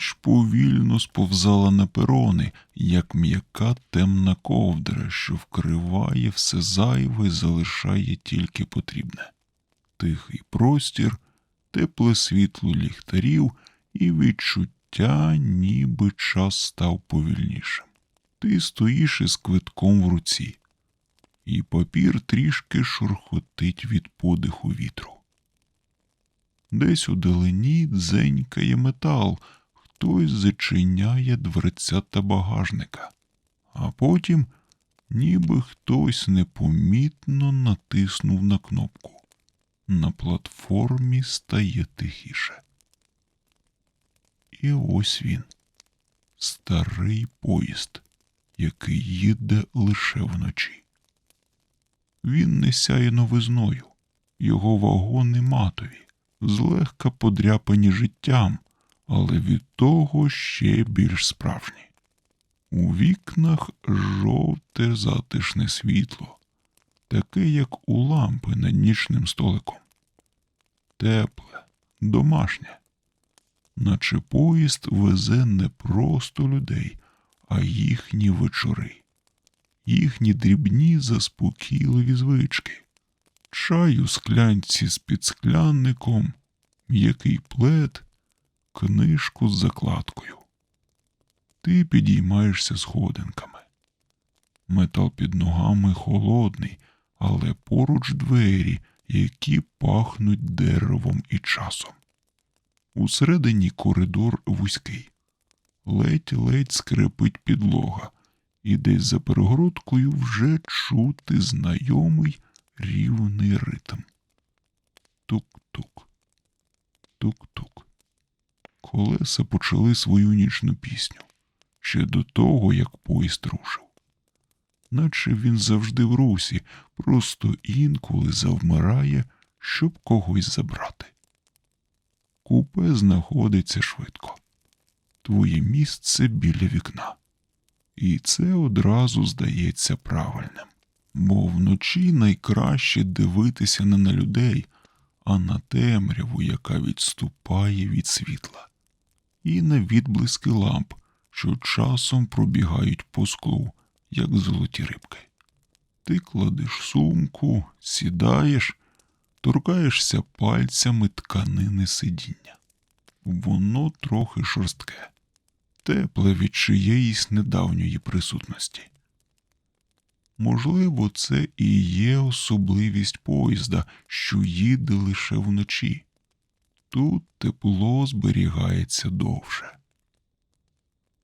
Ніч повільно сповзала на перони, як м'яка темна ковдра, що вкриває все зайве і залишає тільки потрібне. Тихий простір, тепле світло ліхтарів і відчуття, ніби час став повільнішим. Ти стоїш із квитком в руці, і папір трішки шурхотить від подиху вітру. Десь у далині дзенькає метал, хтось зачиняє дверцята багажника, а потім, ніби хтось непомітно натиснув на кнопку. На платформі стає тихіше. І ось він, старий поїзд, який їде лише вночі. Він не сяє новизною, його вагони матові, злегка подряпані життям, але від того ще більш справжні. У вікнах жовте затишне світло, таке, як у лампи над нічним столиком. Тепле, домашнє, наче поїзд везе не просто людей, а їхні вечори, їхні дрібні заспокійливі звички, чай у склянці з підсклянником, м'який плед, книжку з закладкою. Ти підіймаєшся сходинками. Метал під ногами холодний, але поруч двері, які пахнуть деревом і часом. Усередині коридор вузький, ледь-ледь скрипить підлога, і десь за перегородкою вже чути знайомий рівний ритм. Тук-тук, тук-тук. Колеса почали свою нічну пісню ще до того, як поїзд рушив. Наче він завжди в русі, просто інколи завмирає, щоб когось забрати. Купе знаходиться швидко. Твоє місце біля вікна. І це одразу здається правильним, бо вночі найкраще дивитися не на людей, а на темряву, яка відступає від світла, і на відблиски ламп, що часом пробігають по склу, як золоті рибки. Ти кладеш сумку, сідаєш, торкаєшся пальцями тканини сидіння. Воно трохи шорстке, тепле від чиєїсь недавньої присутності. Можливо, це і є особливість поїзда, що їде лише вночі. Тут тепло зберігається довше.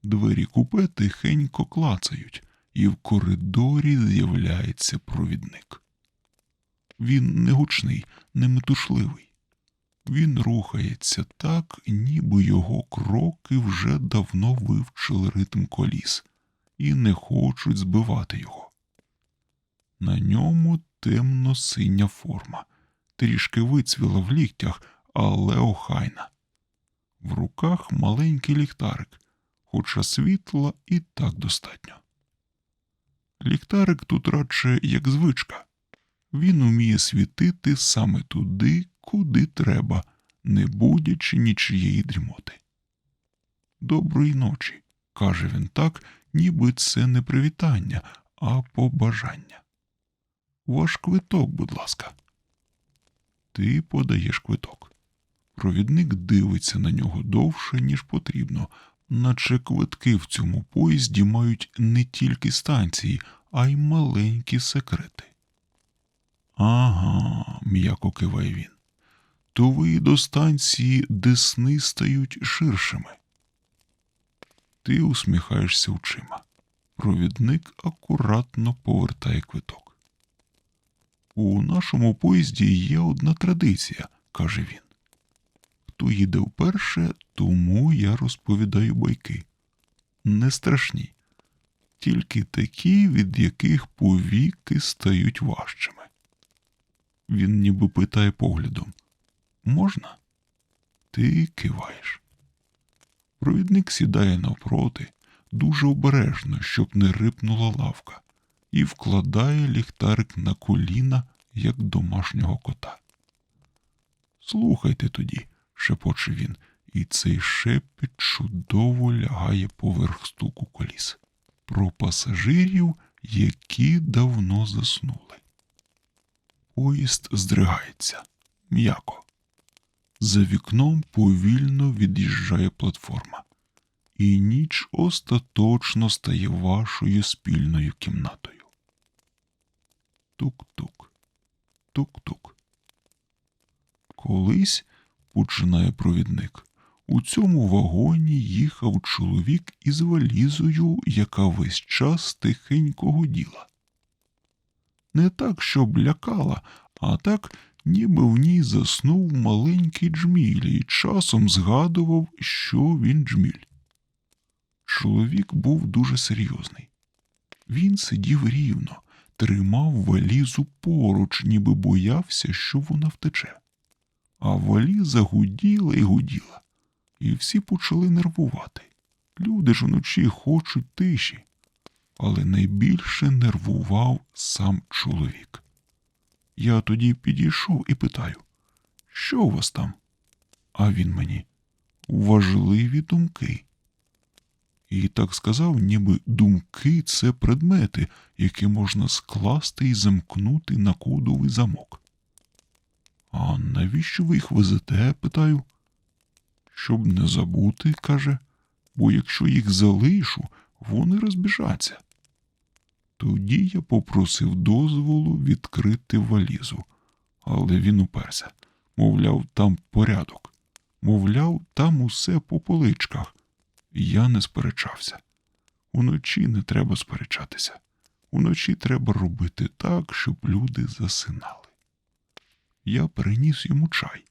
Двері купе тихенько клацають, і в коридорі з'являється провідник. Він не гучний, не метушливий. Він рухається так, ніби його кроки вже давно вивчили ритм коліс і не хочуть збивати його. На ньому темно синя форма, трішки вицвіла в ліктях, але охайна. В руках маленький ліхтарик, хоча світла і так достатньо. Ліхтарик тут радше як звичка. Він уміє світити саме туди, куди треба, не будячи нічиєї дрімоти. Доброї ночі, каже він так, ніби це не привітання, а побажання. Ваш квиток, будь ласка. Ти подаєш квиток. Провідник дивиться на нього довше, ніж потрібно, наче квитки в цьому поїзді мають не тільки станції, а й маленькі секрети. Ага, м'яко киває він. То ви до станції де сни стають ширшими. Ти усміхаєшся очима. Провідник акуратно повертає квиток. У нашому поїзді є одна традиція, каже він. Хто їде вперше, тому я розповідаю байки. Не страшні, тільки такі, від яких повіки стають важчими. Він ніби питає поглядом можна? Ти киваєш. Провідник сідає навпроти, дуже обережно, щоб не рипнула лавка, і вкладає ліхтарик на коліна, як домашнього кота. Слухайте тоді, шепоче він, і цей шепіт чудово лягає поверх стуку коліс. Про пасажирів, які давно заснули. Поїзд здригається м'яко. За вікном повільно від'їжджає платформа, і ніч остаточно стає вашою спільною кімнатою. Тук-тук, тук-тук. Колись, починає провідник, у цьому вагоні їхав чоловік із валізою, яка весь час тихенько гуділа. Не так, щоб лякала, а так, ніби в ній заснув маленький джміль і часом згадував, що він джміль. Чоловік був дуже серйозний. Він сидів рівно, тримав валізу поруч, ніби боявся, що вона втече. А валіза гуділа і гуділа, і всі почали нервувати. Люди ж вночі хочуть тиші. Але найбільше нервував сам чоловік. Я тоді підійшов і питаю, що у вас там? А він мені важливі думки. І так сказав, ніби думки це предмети, які можна скласти і замкнути на кодовий замок. А навіщо ви їх везете? питаю. Щоб не забути, каже, бо якщо їх залишу, вони розбіжаться. Тоді я попросив дозволу відкрити валізу, але він уперся. Мовляв, там порядок. Мовляв, там усе по поличках. Я не сперечався. Уночі не треба сперечатися. Уночі треба робити так, щоб люди засинали. Я приніс йому чай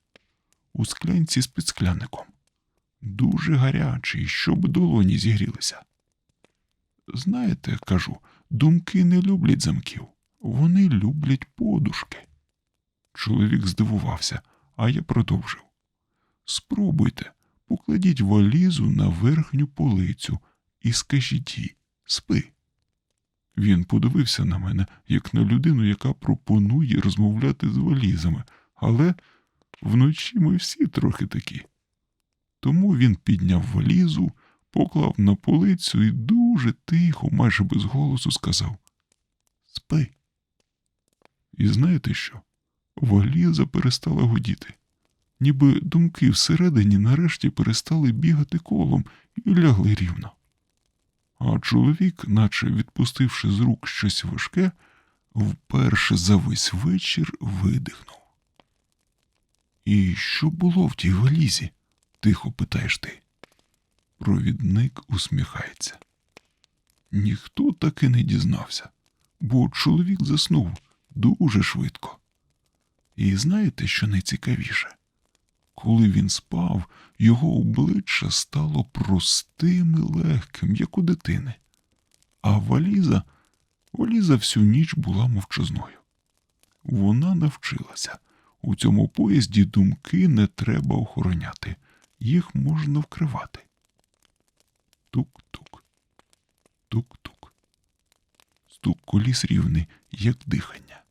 у склянці з підскляником. Дуже гарячий, щоб долоні зігрілися. Знаєте, кажу, думки не люблять замків, вони люблять подушки. Чоловік здивувався, а я продовжив. Спробуйте, покладіть валізу на верхню полицю і скажіть їй спи. Він подивився на мене, як на людину, яка пропонує розмовляти з валізами, але вночі ми всі трохи такі. Тому він підняв валізу, поклав на полицю і дуже тихо, майже без голосу сказав Спи. І знаєте що? Валіза перестала гудіти, ніби думки всередині нарешті перестали бігати колом і лягли рівно. А чоловік, наче відпустивши з рук щось важке, вперше за весь вечір видихнув. І що було в тій валізі? тихо питаєш ти. Провідник усміхається. Ніхто таки не дізнався, бо чоловік заснув дуже швидко. І знаєте, що найцікавіше? Коли він спав, його обличчя стало простим і легким, як у дитини, а валіза, валіза всю ніч була мовчазною. Вона навчилася у цьому поїзді думки не треба охороняти, їх можна вкривати. Тук-тук, тук-тук. Стук коліс рівний, як дихання.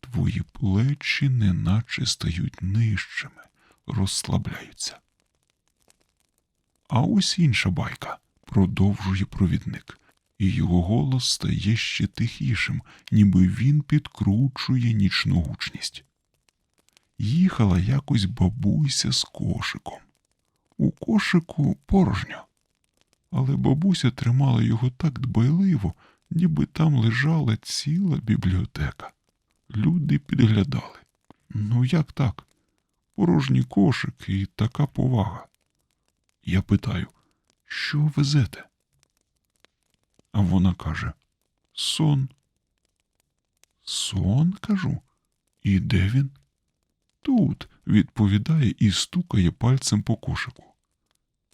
Твої плечі неначе стають нижчими, розслабляються. А ось інша байка, продовжує провідник, і його голос стає ще тихішим, ніби він підкручує нічну гучність. Їхала якось бабуся з кошиком. У кошику порожньо але бабуся тримала його так дбайливо, ніби там лежала ціла бібліотека. Люди підглядали. Ну, як так? Порожній кошик і така повага. Я питаю, що везете? А вона каже Сон. Сон, кажу. І де він? Тут, відповідає і стукає пальцем по кошику.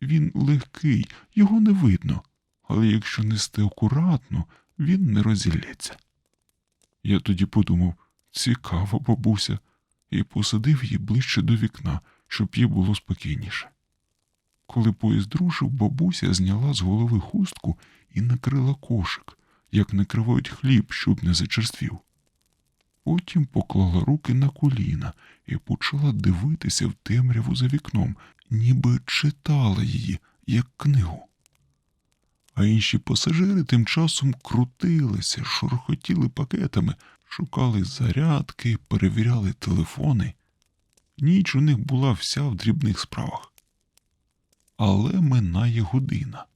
Він легкий, його не видно, але якщо нести акуратно, він не розілється. Я тоді подумав цікава бабуся, і посадив її ближче до вікна, щоб їй було спокійніше. Коли поїзд рушив, бабуся зняла з голови хустку і накрила кошик, як накривають хліб, щоб не зачерствів. Потім поклала руки на коліна і почала дивитися в темряву за вікном, ніби читала її, як книгу. А інші пасажири тим часом крутилися, шурхотіли пакетами, шукали зарядки, перевіряли телефони. Ніч у них була вся в дрібних справах. Але минає година,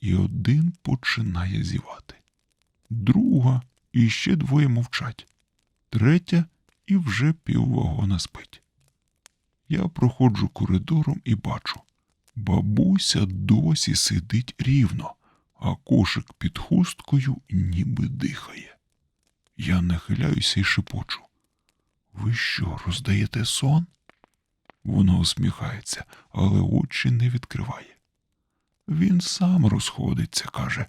і один починає зівати. Друга і ще двоє мовчать, третя і вже піввагона спить. Я проходжу коридором і бачу. Бабуся досі сидить рівно, а кошик під хусткою ніби дихає. Я нахиляюся і шепочу. Ви що, роздаєте сон? Вона усміхається, але очі не відкриває. Він сам розходиться, каже,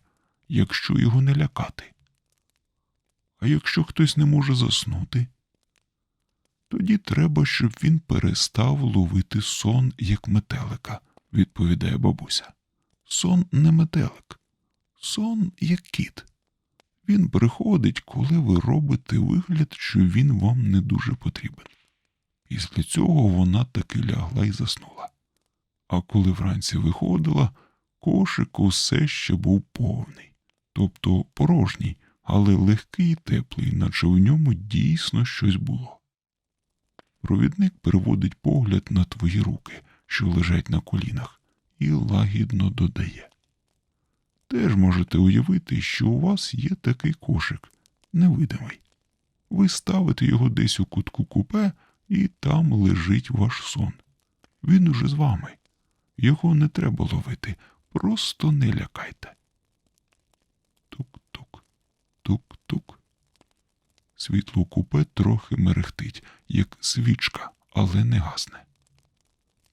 якщо його не лякати. А якщо хтось не може заснути, тоді треба, щоб він перестав ловити сон, як метелика, відповідає бабуся. Сон не метелик, сон як кіт. Він приходить, коли ви робите вигляд, що він вам не дуже потрібен. Після цього вона таки лягла і заснула. А коли вранці виходила, кошик усе ще був повний, тобто порожній, але легкий і теплий, наче в ньому дійсно щось було. Провідник переводить погляд на твої руки, що лежать на колінах, і лагідно додає. Теж можете уявити, що у вас є такий кошик, невидимий. Ви ставите його десь у кутку купе, і там лежить ваш сон. Він уже з вами. Його не треба ловити, просто не лякайте. Тук-тук, тук-тук. Світло купе трохи мерехтить, як свічка, але не гасне.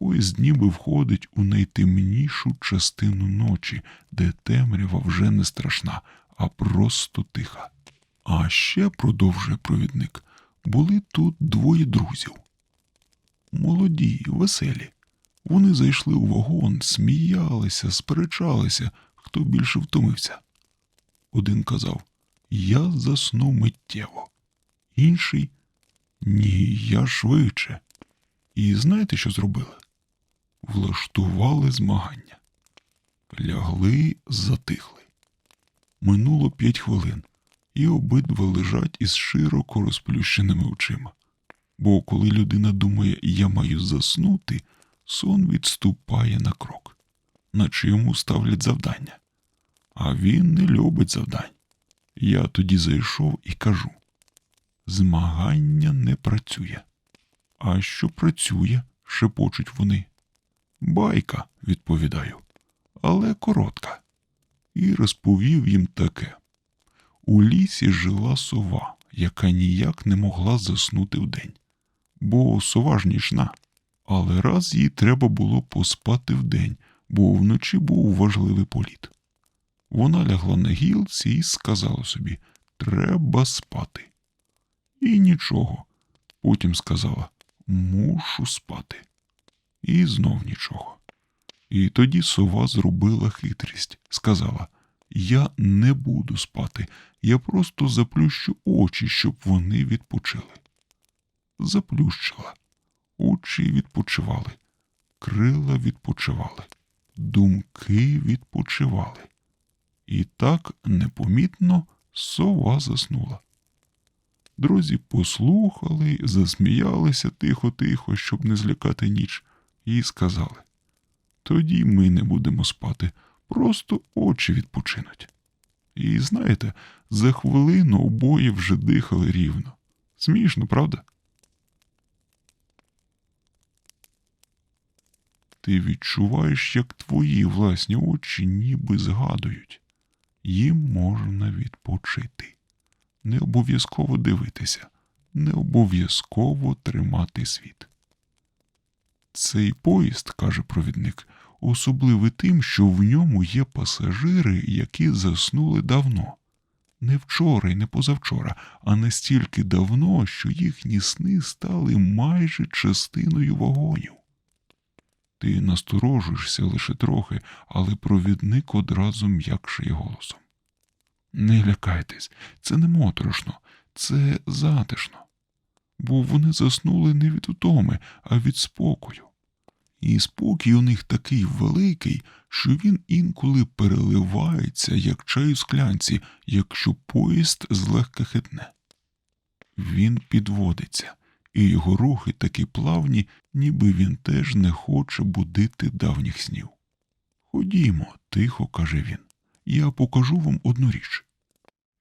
Поїзд ніби входить у найтемнішу частину ночі, де темрява вже не страшна, а просто тиха. А ще, продовжує провідник, були тут двоє друзів. Молоді, веселі. Вони зайшли у вагон, сміялися, сперечалися, хто більше втомився. Один казав Я заснув миттєво. Інший Ні, я швидше. І знаєте, що зробили? Влаштували змагання. Лягли, затихли. Минуло п'ять хвилин, і обидва лежать із широко розплющеними очима. Бо коли людина думає, я маю заснути, сон відступає на крок, наче йому ставлять завдання. А він не любить завдань. Я тоді зайшов і кажу: змагання не працює. А що працює? шепочуть вони. Байка, відповідаю, але коротка. І розповів їм таке. У лісі жила сова, яка ніяк не могла заснути вдень, бо сова ж нічна. Але раз їй треба було поспати вдень, бо вночі був важливий політ. Вона лягла на гілці і сказала собі треба спати. І нічого. Потім сказала мушу спати. І знов нічого. І тоді сова зробила хитрість, сказала Я не буду спати, я просто заплющу очі, щоб вони відпочили. Заплющила. Очі відпочивали, крила відпочивали, думки відпочивали. І так непомітно сова заснула. Друзі послухали, засміялися тихо-тихо, щоб не злякати ніч, і сказали тоді ми не будемо спати, просто очі відпочинуть. І знаєте, за хвилину обоє вже дихали рівно. Смішно, правда? Ти відчуваєш, як твої власні очі ніби згадують. Їм можна відпочити. Не обов'язково дивитися, не обов'язково тримати світ. Цей поїзд, каже провідник, особливий тим, що в ньому є пасажири, які заснули давно. Не вчора і не позавчора, а настільки давно, що їхні сни стали майже частиною вагонів. Ти насторожуєшся лише трохи, але провідник одразу м'якшає голосом. Не лякайтесь, це не моторошно, це затишно, бо вони заснули не від утоми, а від спокою. І спокій у них такий великий, що він інколи переливається, як чай у склянці, якщо поїзд злегка хитне. Він підводиться, і його рухи такі плавні, ніби він теж не хоче будити давніх снів. Ходімо, тихо каже він. Я покажу вам одну річ.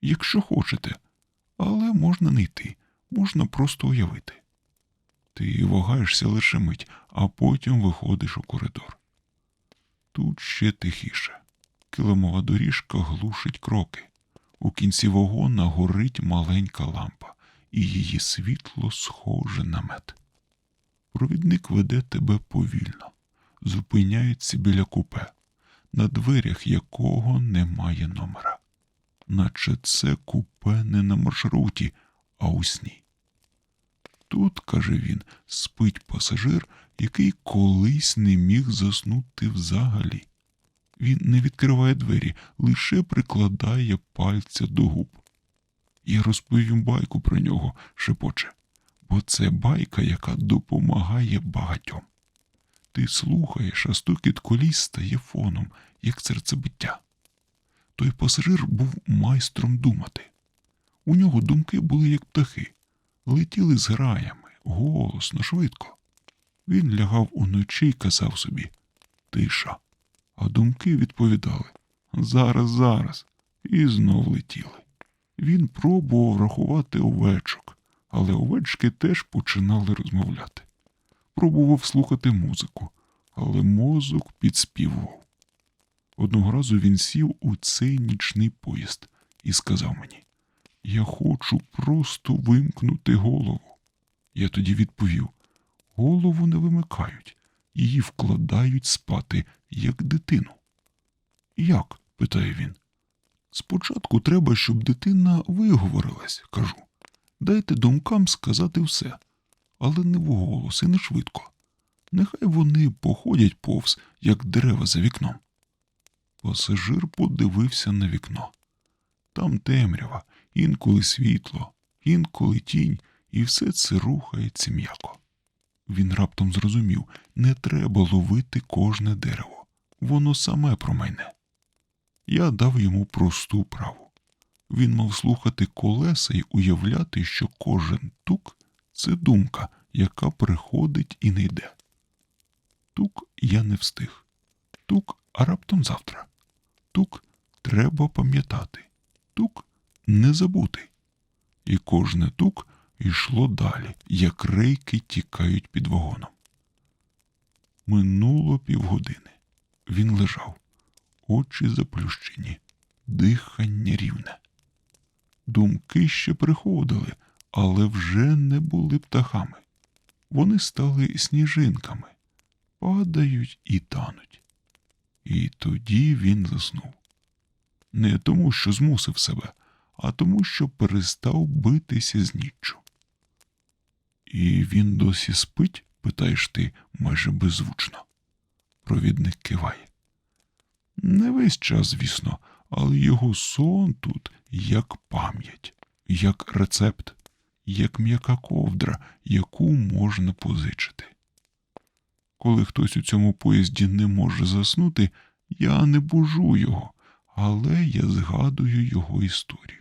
Якщо хочете, але можна не йти, можна просто уявити. Ти вагаєшся лише мить, а потім виходиш у коридор. Тут ще тихіше. Килимова доріжка глушить кроки. У кінці вагона горить маленька лампа, і її світло схоже на мед. Провідник веде тебе повільно, зупиняється біля купе, на дверях якого немає номера, наче це купе не на маршруті, а у сні. Тут, каже він, спить пасажир, який колись не міг заснути взагалі. Він не відкриває двері, лише прикладає пальця до губ. Я розповім байку про нього, шепоче, бо це байка, яка допомагає багатьом. Ти слухаєш, а стукіт коліс стає фоном, як серцебиття. Той пасажир був майстром думати. У нього думки були як птахи, летіли з граями, голосно, швидко. Він лягав уночі і казав собі Тиша. А думки відповідали Зараз, зараз, і знов летіли. Він пробував рахувати овечок, але овечки теж починали розмовляти. Пробував слухати музику, але мозок підспівував. Одного разу він сів у цей нічний поїзд і сказав мені Я хочу просто вимкнути голову. Я тоді відповів голову не вимикають, її вкладають спати, як дитину. Як? питає він. Спочатку треба, щоб дитина виговорилась, кажу. Дайте думкам сказати все, але не вголос і не швидко. Нехай вони походять повз, як дерева за вікном. Пасажир подивився на вікно. Там темрява, інколи світло, інколи тінь, і все це рухається м'яко. Він раптом зрозумів не треба ловити кожне дерево, воно саме промайне. Я дав йому просту праву. Він мав слухати колеса і уявляти, що кожен тук це думка, яка приходить і не йде. Тук я не встиг. Тук, а раптом завтра. Тук треба пам'ятати. Тук не забути. І кожне тук йшло далі, як рейки тікають під вагоном. Минуло півгодини. Він лежав, очі заплющені, дихання рівне. Думки ще приходили, але вже не були птахами. Вони стали сніжинками, падають і тануть. І тоді він заснув. Не тому, що змусив себе, а тому, що перестав битися з ніччю. І він досі спить? питаєш ти майже беззвучно. Провідник киває. Не весь час, звісно, але його сон тут як пам'ять, як рецепт, як м'яка ковдра, яку можна позичити. Коли хтось у цьому поїзді не може заснути, я не бужу його, але я згадую його історію.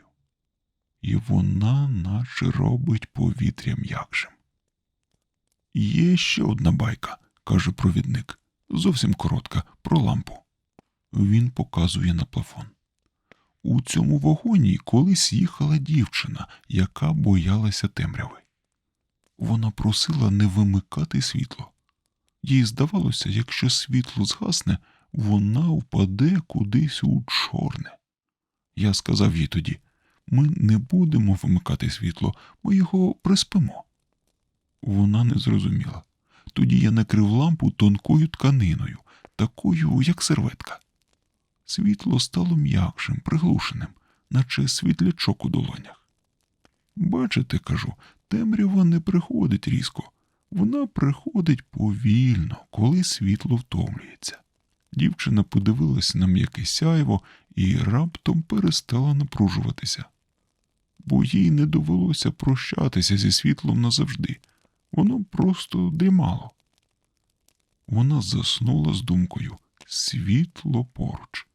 І вона наче робить повітря м'якшим. Є ще одна байка, каже провідник, зовсім коротка, про лампу. Він показує на плафон. У цьому вагоні колись їхала дівчина, яка боялася темряви. Вона просила не вимикати світло. Їй здавалося, якщо світло згасне, вона впаде кудись у чорне. Я сказав їй тоді ми не будемо вимикати світло, ми його приспимо. Вона не зрозуміла. Тоді я накрив лампу тонкою тканиною, такою, як серветка. Світло стало м'якшим, приглушеним, наче світлячок у долонях. Бачите, кажу, темрява не приходить різко, вона приходить повільно, коли світло втомлюється. Дівчина подивилась на м'яке сяйво і раптом перестала напружуватися, бо їй не довелося прощатися зі світлом назавжди, воно просто дрімало. Вона заснула з думкою світло поруч,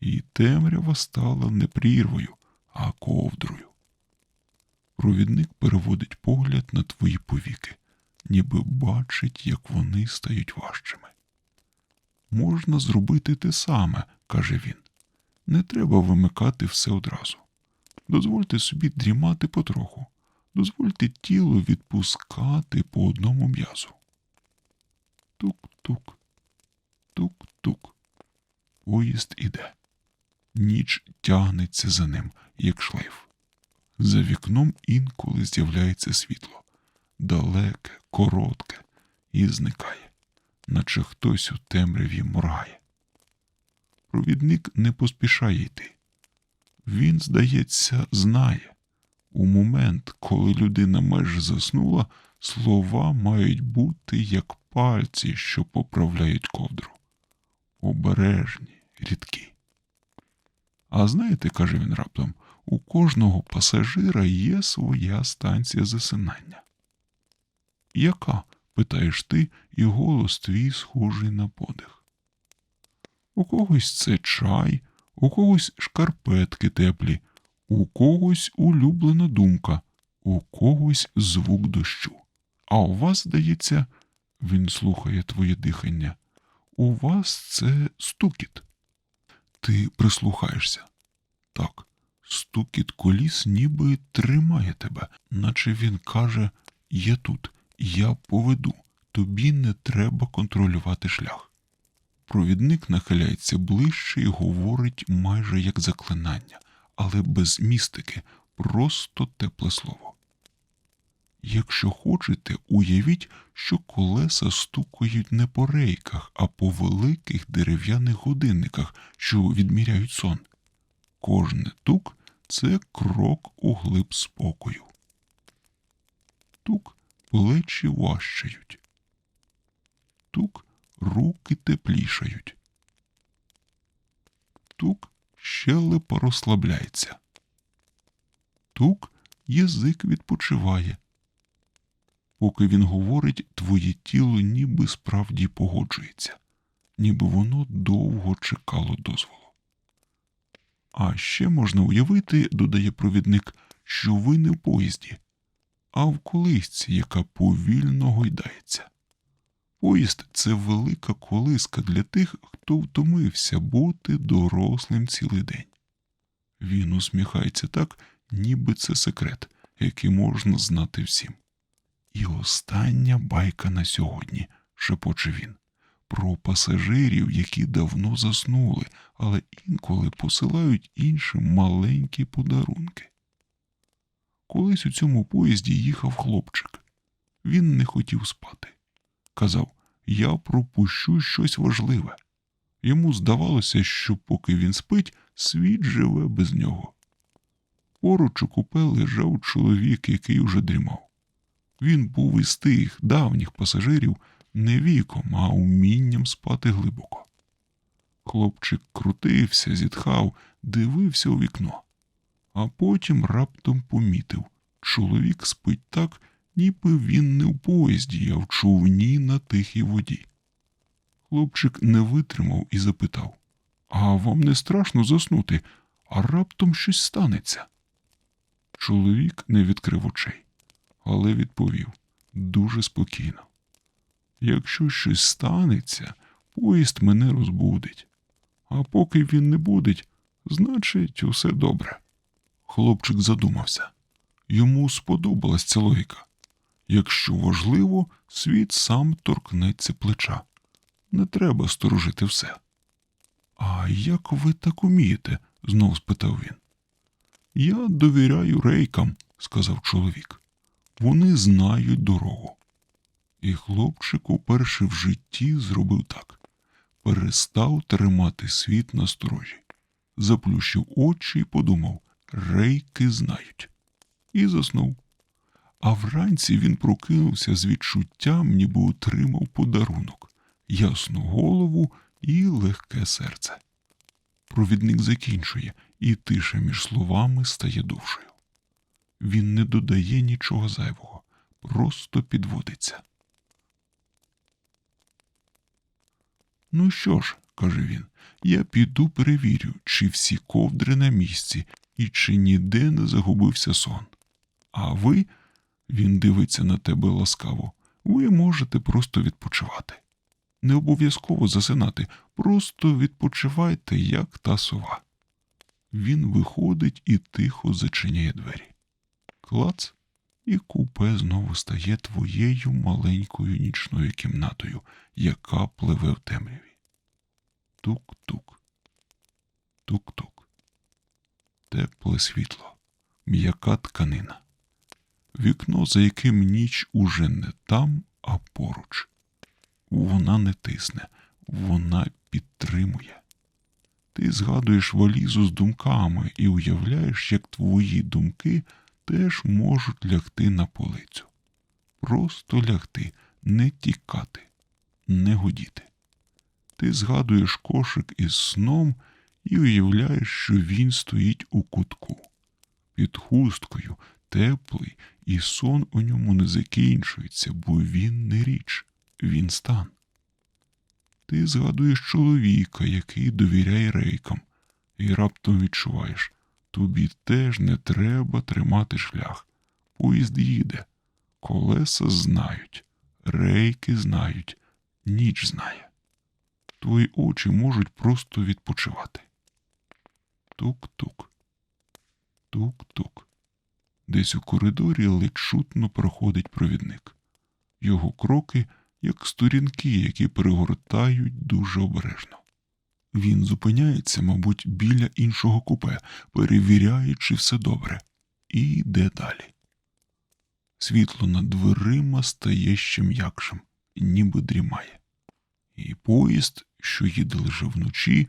і темрява стала не прірвою, а ковдрою. Провідник переводить погляд на твої повіки, ніби бачить, як вони стають важчими. Можна зробити те саме, каже він. Не треба вимикати все одразу. Дозвольте собі дрімати потроху, дозвольте тіло відпускати по одному м'язу. Тук-тук, тук-тук. Поїзд іде. Ніч тягнеться за ним, як шлейф. За вікном інколи з'являється світло, далеке, коротке, і зникає, наче хтось у темряві моргає. Провідник не поспішає йти. Він, здається, знає. У момент, коли людина майже заснула, слова мають бути як пальці, що поправляють ковдру. Обережні, рідкі. А знаєте, каже він раптом, у кожного пасажира є своя станція засинання. Яка? питаєш ти, і голос твій схожий на подих. У когось це чай, у когось шкарпетки теплі, у когось улюблена думка, у когось звук дощу. А у вас, здається, він слухає твоє дихання. У вас це стукіт. Ти прислухаєшся. Так, стукіт коліс ніби тримає тебе, наче він каже: Я тут, я поведу, тобі не треба контролювати шлях. Провідник нахиляється ближче і говорить майже як заклинання, але без містики, просто тепле слово. Якщо хочете, уявіть, що колеса стукають не по рейках, а по великих дерев'яних годинниках, що відміряють сон. Кожне тук це крок у глиб спокою. Тук плечі важчають. Тук руки теплішають. Тук щелепа розслабляється. Тук язик відпочиває. Поки він говорить, твоє тіло ніби справді погоджується, ніби воно довго чекало дозволу. А ще можна уявити, додає провідник, що ви не в поїзді, а в колисці, яка повільно гойдається. Поїзд це велика колиска для тих, хто втомився бути дорослим цілий день. Він усміхається так, ніби це секрет, який можна знати всім. І остання байка на сьогодні, шепоче він, про пасажирів, які давно заснули, але інколи посилають іншим маленькі подарунки. Колись у цьому поїзді їхав хлопчик. Він не хотів спати. Казав, я пропущу щось важливе. Йому здавалося, що поки він спить, світ живе без нього. Поруч у купе лежав чоловік, який уже дрімав. Він був із тих давніх пасажирів не віком, а умінням спати глибоко. Хлопчик крутився, зітхав, дивився у вікно, а потім раптом помітив чоловік спить так, ніби він не в поїзді, а в човні на тихій воді. Хлопчик не витримав і запитав А вам не страшно заснути, а раптом щось станеться? Чоловік не відкрив очей, але відповів дуже спокійно. Якщо щось станеться, поїзд мене розбудить. А поки він не будить, значить, усе добре. Хлопчик задумався. Йому сподобалась ця логіка. Якщо важливо, світ сам торкнеться плеча. Не треба сторожити все. А як ви так умієте? знов спитав він. Я довіряю рейкам, сказав чоловік. Вони знають дорогу. І хлопчик уперше в житті зробив так перестав тримати світ на сторожі, заплющив очі і подумав рейки знають, і заснув. А вранці він прокинувся з відчуттям, ніби отримав подарунок, ясну голову і легке серце. Провідник закінчує, і тиша між словами стає довшою. Він не додає нічого зайвого, просто підводиться. Ну що ж, каже він, я піду перевірю, чи всі ковдри на місці і чи ніде не загубився сон. А ви, він дивиться на тебе ласкаво, ви можете просто відпочивати. Не обов'язково засинати, просто відпочивайте, як та сова. Він виходить і тихо зачиняє двері. Клац, і купе знову стає твоєю маленькою нічною кімнатою, яка пливе в темряві. Тук-тук. Тук-тук. Тепле світло, м'яка тканина. Вікно, за яким ніч уже не там, а поруч. Вона не тисне, вона підтримує. Ти згадуєш валізу з думками і уявляєш, як твої думки теж можуть лягти на полицю. Просто лягти, не тікати, не гудіти. Ти згадуєш кошик із сном і уявляєш, що він стоїть у кутку. Під хусткою теплий, і сон у ньому не закінчується, бо він не річ, він стан. Ти згадуєш чоловіка, який довіряє рейкам, і раптом відчуваєш, тобі теж не треба тримати шлях. Поїзд їде, колеса знають, рейки знають, ніч знає. Твої очі можуть просто відпочивати. Тук-тук. Тук-тук. Десь у коридорі ледь чутно проходить провідник. Його кроки, як сторінки, які перегортають дуже обережно. Він зупиняється, мабуть, біля іншого купе, перевіряє, чи все добре, і йде далі. Світло над дверима стає ще м'якшим, ніби дрімає. І поїзд, що їде лише вночі,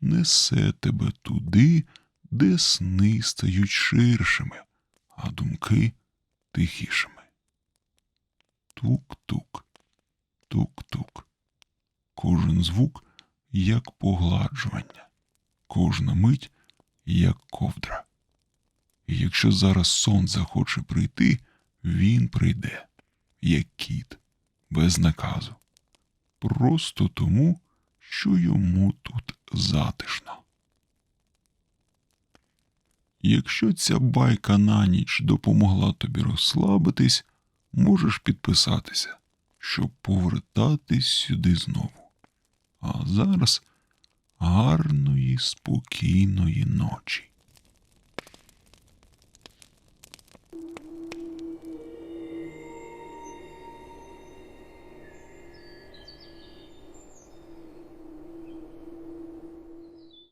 несе тебе туди, де сни стають ширшими, а думки тихішими. Тук-тук, тук-тук. Кожен звук як погладжування, кожна мить як ковдра. І якщо зараз сон захоче прийти, він прийде, як кіт, без наказу, просто тому, що йому тут затишно. Якщо ця байка на ніч допомогла тобі розслабитись, можеш підписатися, щоб повертатись сюди знову. А зараз гарної, спокійної ночі.